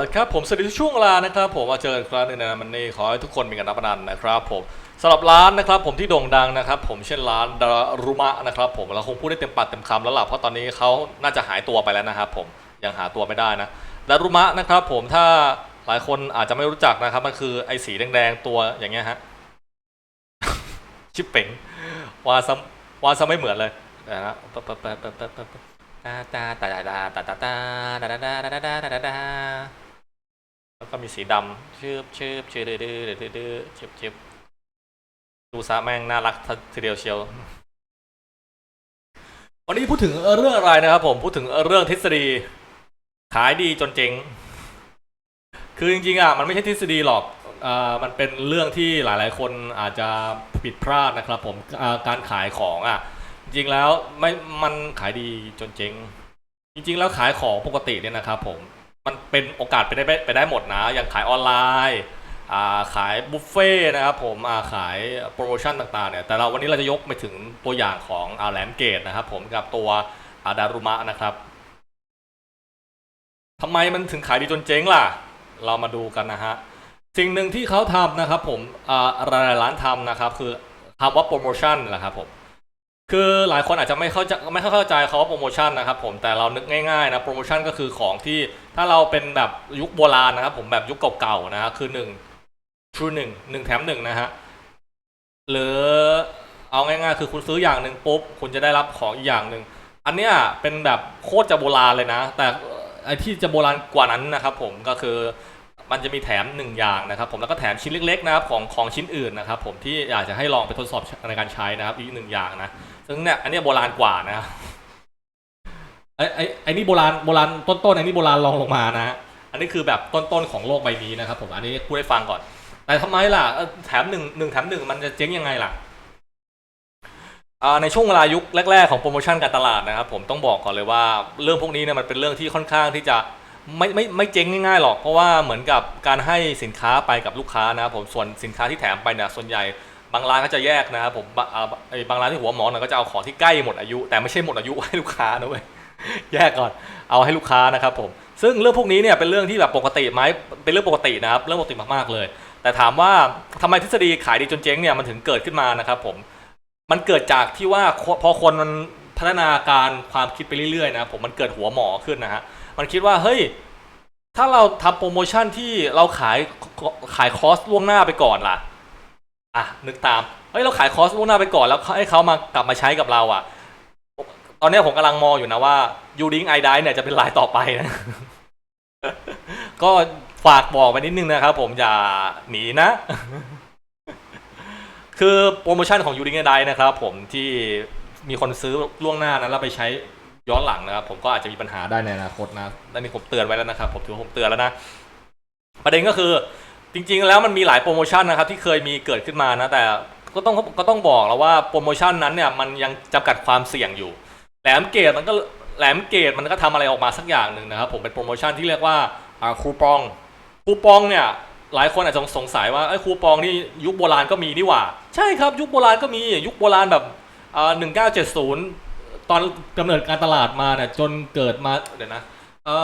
นะครับผมสวัสดีทุกช่วงเวลานะครับผมมาเจอกันครั้งหนึงนะมันนี่ขอให้ทุกคนมีกันนับพนันนะครับผมสำหรับร้านนะครับผมที่โด่งดังนะครับผมเช่นร้านดารุมะนะครับผมเราคงพูดได้เต็มปากเต็มคำแล้วล่ะเพราะตอนนี้เขาน่าจะหายตัวไปแล้วนะครับผมยังหาตัวไม่ได้นะดารุมะนะครับผมถ้าหลายคนอาจจะไม่รู้จักนะครับมันคือไอ้สีแดงๆตัวอย่างเงี้ยฮะชิปเป๋งวาซะวาซะไม่เหมือนเลยนะป๊บแป๊บแป๊บแป๊บแป๊บแป๊บตาตาตาตาตาตาตาตาตาตาตาตาตาตาตา แล้วก็มีสีดำชืบชืบชืบดื้อดื้อดื้อดื้อชืบชืบดูซะแม่งน่ารักทีเดียวเชียว วันนี้พูดถึงเรื่องอะไรนะครับผมพูดถึงเรื่องทฤษฎี ขายดีจนเจ๊งคือจริงๆอะมันไม่ใช่ทฤษฎีหรอกอ่ามันเป็นเรื่องที่หลายๆ คนอาจจะผิดพลาดนะครับผมการขายของอะจริงแล้วไม่มันขายดีจนเจ๊งจริงๆ แล้วขายของปกติเนี่ยนะครับผม มันเป็นโอกาสไปได้ไปได้หมดนะ อย่างขายออนไลน์อ่าขายบุฟเฟ่นะครับผมอ่าขายโปรโมชั่นต่างๆเนี่ยแต่เราวันนี้เราจะยกไปถึงตัวอย่างของอาแลมเกตนะครับผมกับตัวอาดารุมะนะครับทำไมมันถึงขายดีจนเจ๊งล่ะ เรามาดูกันนะฮะสิ่งหนึ่งที่เขาทำนะครับผมอ่าหลายๆร้านทำนะครับคือคำว่าโปรโมชั่นแหละครับผม คือหลายคนอาจจะไม่เข้าใจไม่เข้าใจเขาว่าโปรโมชั่นนะครับผมแต่เรานึกง่ายๆนะโปรโมชั่นก็คือของที่ถ้าเราเป็นแบบยุคโบราณนะครับผมแบบยุคเก่าๆนะ คือหนึ่งชูหนึ่งหนึ่งแถมหนึ่งนะฮะหรือเอาง่ายๆ คือคุณซื้ออย่างหนึ่งปุ๊บคุณจะได้รับของอีกอย่างหนึ่งอันเนี้ยเป็นแบบโคตรจะโบราณเลยนะ แต่ไอที่จะโบราณกว่านั้นนะครับผมก็คือ มันจะมีแถมหนึ่งอย่างนะครับผมแล้วก็แถมชิ้นเล็กๆนะครับของของชิ้นอื่นนะครับผมที่อยากจะให้ลองไปทดสอบในการใช้นะครับอีกหนึ่งอย่างนะซึ่งเนี่ยอันนี้โบราณกว่านะไอ้ไอ้ไอ้นี่โบราณโบราณต้นๆไอ้นี่โบราณรองลงมานะอันนี้คือแบบต้นๆของโลกใบนี้นะครับผมอันนี้พูดให้ฟังก่อน แต่ทำไมล่ะแถมหนึ่งหนึ่งแถมหนึ่งมันจะเจ๊งยังไงล่ะในช่วงเวลายุคแรก ๆของโปรโมชั่นการตลาดนะครับผมต้องบอกก่อนเลยว่าเรื่องพวกนี้เนี่ยมันเป็นเรื่องที่ค่อนข้างที่จะ ไม่ไม่ไม่เจ๊งง่ายๆหรอก เพราะว่าเหมือนกับการให้สินค้าไปกับลูกค้านะครับผมส่วนสินค้าที่แถมไปเนี่ยส่วนใหญ่บางร้านก็จะแยกนะครับผมบะอ่าไอ้บางร้านที่หัวหมอนะก็จะเอาของที่ใกล้หมดอายุ แต่ไม่ใช่หมดอายุให้ลูกค้านะเว้ย แยกก่อนเอาให้ลูกค้านะครับผมซึ่งเรื่องพวกนี้เนี่ยเป็นเรื่องที่แบบปกติไหมเป็นเรื่องปกตินะครับเรื่องปกติมากๆเลย แต่ถามว่าทำไมทฤษฎีขายดีจนเจ๊งเนี่ยมันถึงเกิดขึ้นมานะครับผมมันเกิดจากที่ว่าพอคนมันพัฒนาการความคิดไปเรื่อยๆนะครับผมมันเกิดหัวหมอขึ้นนะฮะ มันคิดว่าเฮ้ยถ้าเราทำโปรโมชั่นที่เราขายขายคอร์สล่วงหน้าไปก่อนล่ะอะนึกตามเฮ้ยเราขายคอร์สล่วงหน้าไปก่อนแล้วให้เขามากลับมาใช้กับเราอะ ตอนนี้ผมกำลังมองอยู่นะว่ายูดิงไอไดเนี่ยจะเป็นรายต่อไปนะ ก็ฝากบอกไปนิดนึงนะครับผมอย่าหนีนะ คือโปรโมชั่นของยูดิงไอไดนะครับผมที่มีคนซื้อล่วงหน้านั้นแล้วไปใช้ ย้อนหลังนะครับ ผมก็อาจจะมีปัญหาได้ในอนาคตนะอันนี้ผมเตือนไว้แล้วนะครับผมถือว่าผมเตือนแล้วนะประเด็นก็คือจริง ๆ แล้วมันมีหลายโปรโมชั่นนะครับที่เคยมีเกิดขึ้นมานะแต่ก็ต้องก็ต้องบอกแล้วว่าโปรโมชั่นนั้นเนี่ยมันยังจำกัดความเสี่ยงอยู่แหลมเกตมันก็แหลมเกตมันก็ทำอะไรออกมาสักอย่างหนึ่งนะครับผมเป็นโปรโมชั่นที่เรียกว่าคูปองคูปองเนี่ยหลายคนอาจจะสงสัยว่าไอ้คูปองนี่ยุคโบราณก็มีนี่หว่า ใช่ครับยุคโบราณก็มียุคโบราณแบบหนึ่งเก้าเจ็ดศูนย์ ตอนกำเนิดการตลาดมาเนี่ยจนเกิดมาเดี๋ยวนะเอ่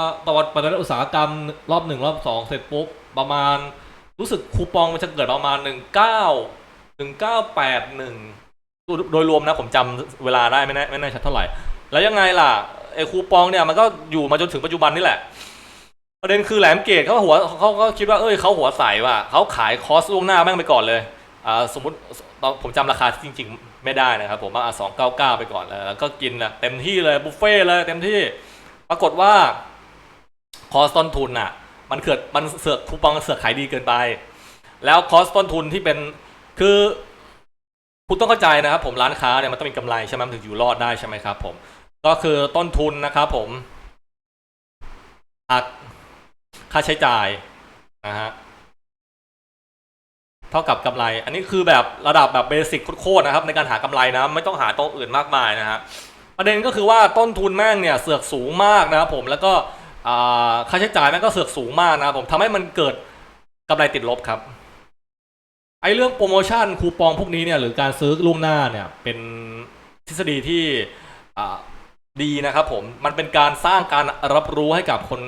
อประวัติปฏิวัติอุตสาหกรรมรอบหนึ่งรอบสองเสร็จปุ๊บประมาณรู้สึกคูปองมันจะเกิดประมาณหนึ่งเก้าหนึ่งเก้าแปดหนึ่งโดยรวมนะผมจำเวลาได้ไม่แน่ไม่แน่ชัดเท่าไหร่ แล้วยังไงล่ะไอ้คูปองเนี่ยมันก็อยู่มาจนถึงปัจจุบันนี่แหละ ประเด็นคือแหลมเกตเขาหัวเขาก็คิดว่าเอ้ยเขาหัวใสว่ะเขาขายคอสล่วงหน้าแม่งไปก่อนเลย สมมติตอนผมจำราคาจริง ๆ ไม่ได้นะครับ ผมว่าสองเก้าเก้าไปก่อนแล้วก็กินนะเต็มที่เลยบุฟเฟ่เลยเต็มที่ปรากฏว่าคอสต้นทุนอะ มันเกิดมันเสือกคูปองเสือกขายดีเกินไป แล้วคอสต้นทุนที่เป็นคือคุณต้องเข้าใจนะครับ ผมร้านค้าเนี่ยมันต้องมีกำไรใช่ไหมถึงอยู่รอดได้ใช่ไหมครับ ผมก็คือต้นทุนนะครับผมหักค่าใช้จ่ายนะฮะ เท่ากับกำไร อันนี้คือแบบระดับแบบเบสิกโคตรๆนะครับในการหากำไรนะไม่ต้องหาตรงอื่นมากมายนะฮะประเด็นก็คือว่าต้นทุนแม่งเนี่ยเสือกสูงมากนะครับผมแล้วก็ค่าใช้จ่ายแม่งก็เสือกสูงมากนะครับผมทำให้มันเกิดกำไรติดลบครับไอ้เรื่องโปรโมชั่นคูปองพวกนี้เนี่ยหรือการซื้อล่วงหน้าเนี่ยเป็นทฤษฎีที่ดีนะครับผมมันเป็นการสร้างการรับรู้ให้กับคน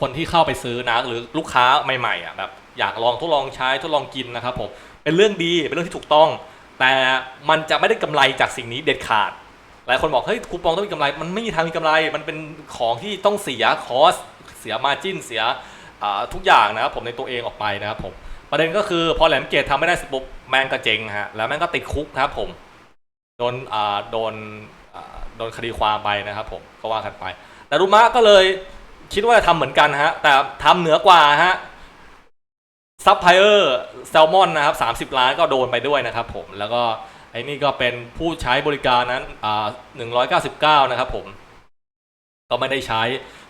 คนที่เข้าไปซื้อนะหรือลูกค้าใหม่ๆอะแบบ อยากลองทดลองใช้ทดลองกินนะครับผมเป็นเรื่องดีเป็นเรื่องที่ถูกต้อง แต่มันจะไม่ได้กำไรจากสิ่งนี้เด็ดขาด หลายคนบอกเฮ้ยคูปองต้องมีกำไร มันไม่มีทางมีกำไร มันเป็นของที่ต้องเสียคอสเสียมาจิ้นเสียทุกอย่างนะครับผมในตัวเองออกไปนะครับผมประเด็นก็คือพอแหลมเกตทำไม่ได้สร็จปุ๊บแมงก็เจงฮะแล้วแมงก็ติดคุกนะครับผมโดนโดนโดนคดีความไปนะครับผมก็ว่ากันไป แต่รุมะก็เลยคิดว่าจะทำเหมือนกันฮะแต่ทำเหนือกว่าฮะ ซัพพลายเออร์แซลมอนนะครับ30 ล้านก็โดนไปด้วยนะครับผมแล้วก็ไอ้นี่ก็เป็นผู้ใช้บริการนั้นอ่า199 นะครับผม ก็ไม่ได้ใช้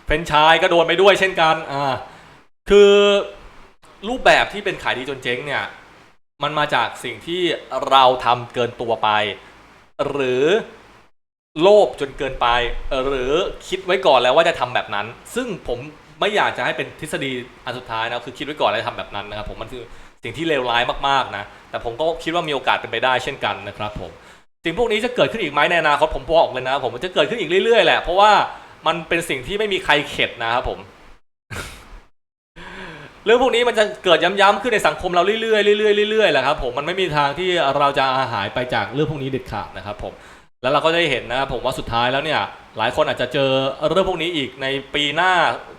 เฟรนไชายก็โดนไปด้วยเช่นกันอ่าคือรูปแบบที่เป็นขายดีจนเจ๊งเนี่ย มันมาจากสิ่งที่เราทำเกินตัวไป หรือโลภจนเกินไป หรือคิดไว้ก่อนแล้วว่าจะทำแบบนั้น ซึ่งผม ไม่อยากจะให้เป็นทฤษฎีอันสุดท้ายนะคือคิดไว้ก่อนแล้วทำแบบนั้นนะครับผมมันคือสิ่งที่เลวร้ายมากๆนะแต่ผมก็คิดว่ามีโอกาสเป็นไปได้เช่นกันนะครับผมสิ่งพวกนี้จะเกิดขึ้นอีกไหมในอนาคตผมบอกเลยนะผมมันจะเกิดขึ้นอีกเรื่อยๆแหละเพราะว่ามันเป็นสิ่งที่ไม่มีใครเข็ดนะครับผมเรื่องพวกนี้มันจะเกิดย้ำๆขึ้นในสังคมเราเรื่อยๆเรื่อยๆเรื่อยๆแหละครับผมมันไม่มีทางที่เราจะหายไปจากเรื่องพวกนี้เด็ดขาดนะครับผม แล้วเราก็ได้เห็นนะครับผมว่าสุดท้ายแล้วเนี่ยหลายคนอาจจะเจอเรื่องพวกนี้อีกในปีหน้า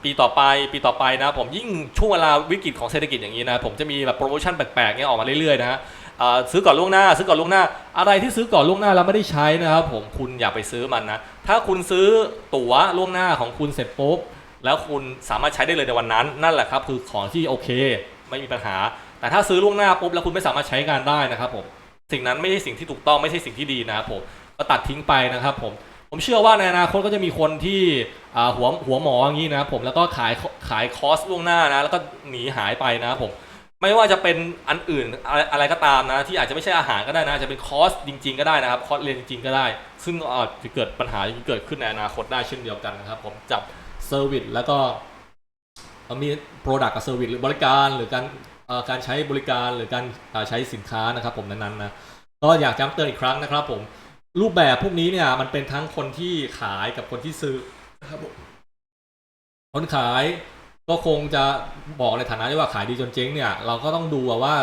ปีต่อไป ปีต่อไปนะ ผมยิ่งช่วงเวลาวิกฤตของเศรษฐกิจอย่างนี้นะผมจะมีแบบโปรโมชั่นแปลกๆเนี่ยออกมาเรื่อยๆนะซื้อก่อนล่วงหน้า ซื้อก่อนล่วงหน้า อะไรที่ซื้อก่อนล่วงหน้าแล้วไม่ได้ใช้นะครับผมคุณอย่าไปซื้อมันนะถ้าคุณซื้อตั๋วล่วงหน้าของคุณเสร็จปุ๊บแล้วคุณสามารถใช้ได้เลยในวันนั้น นั่นแหละครับคือของที่โอเค ไม่มีปัญหา แต่ถ้าซื้อล่วงหน้าปุ๊บแล้วคุณไม่สามารถใช้งานได้นะครับผมสิ่งนั้นไม่ใช่สิ่งที่ถูกต้องไม่ใช่สิ่งที่ดีนะครับผม ก็ตัดทิ้งไปนะครับผมผมเชื่อว่าในอนาคตก็จะมีคนที่หัวหัวหมออย่างนี้นะครับผมแล้วก็ขายขายคอสล่วงหน้านะแล้วก็หนีหายไปนะครับผมไม่ว่าจะเป็นอันอื่นอะไรอะไรก็ตามนะที่อาจจะไม่ใช่อาหารก็ได้นะอาจะเป็นคอสจริง ๆ ก็ได้นะครับคอสเรียนจริง ๆ ก็ได้ ซึ่งอาจจะเกิดปัญหาที่เกิดขึ้นในอนาคตได้เช่นเดียวกันนะครับผมจับเซอร์วิสแล้วก็มีโปรดักต์กับเซอร์วิสหรือบริการหรือการการใช้บริการหรือการใช้สินค้านะครับผมนั้นๆนะก็อยากย้ำเตือนอีกครั้งนะครับผม รูปแบบพวกนี้เนี่ยมันเป็นทั้งคนที่ขายกับคนที่ซื้อนะครับผมคนขายก็คงจะบอกในฐานะที่ว่าขายดีจนเจ๊งเนี่ย เราก็ต้องดูว่า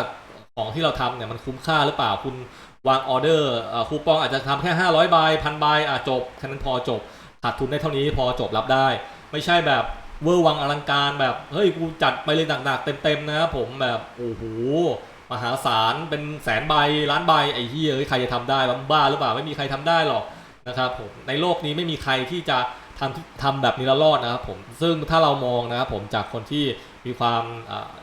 ของที่เราทำเนี่ยมันคุ้มค่าหรือเปล่าคุณวางออเดอร์คูปองอาจจะทำแค่ 500ใบพันใบอะจบแค่นั้นพอจบขาดทุนได้เท่านี้พอจบรับได้ ไม่ใช่แบบเวอร์วังอลังการแบบ เฮ้ย กูจัดไปเลยหนักๆเต็มๆนะครับผมแบบ โอ้โห มหาศาลเป็นแสนใบล้านใบไอ้เหี้ยอ้ยใครจะทำได้บ้าหรือเปล่าไม่มีใครทำได้หรอกนะครับผมในโลกนี้ไม่มีใครที่จะทำทำแบบนี้แล้วรอดนะครับผมซึ่งถ้าเรามองนะครับผมจากคนที่มีความ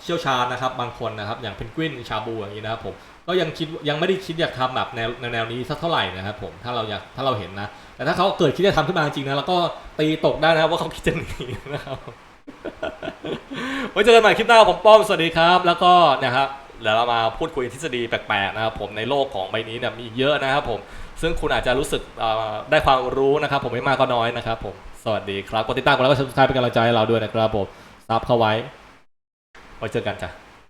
เชี่ยวชาญนะครับบางคนนะครับอย่างเพนกวินชาบูอย่างนี้นะครับผมก็ยังคิดยังไม่ได้คิดอยากทำแบบแนวแนวนี้สักเท่าไหร่นะครับผมถ้าเราอยากถ้าเราเห็นนะ แต่ถ้าเขาเกิดคิดจะทำขึ้นมาจริงนะแล้วก็ตีตกได้นะว่าเขาคิดจะหนีนะครับไว้เจอกันใหม่คลิปหน้าผมป้อมสวัสดีครับ แล้วก็นะครับ เดี๋ยวเรามาพูดคุยทฤษฎีแปลกๆนะครับผมในโลกของใบนี้เนี่ยมีเยอะนะครับผมซึ่งคุณอาจจะรู้สึกได้ความรู้นะครับผมไม่มากก็น้อยนะครับผมสวัสดีครับกดติดตามกันแล้วก็ใช้เป็นกำลังใจให้เราด้วยนะครับผมซับเข้าไว้ไว้เจอกันจ้ะ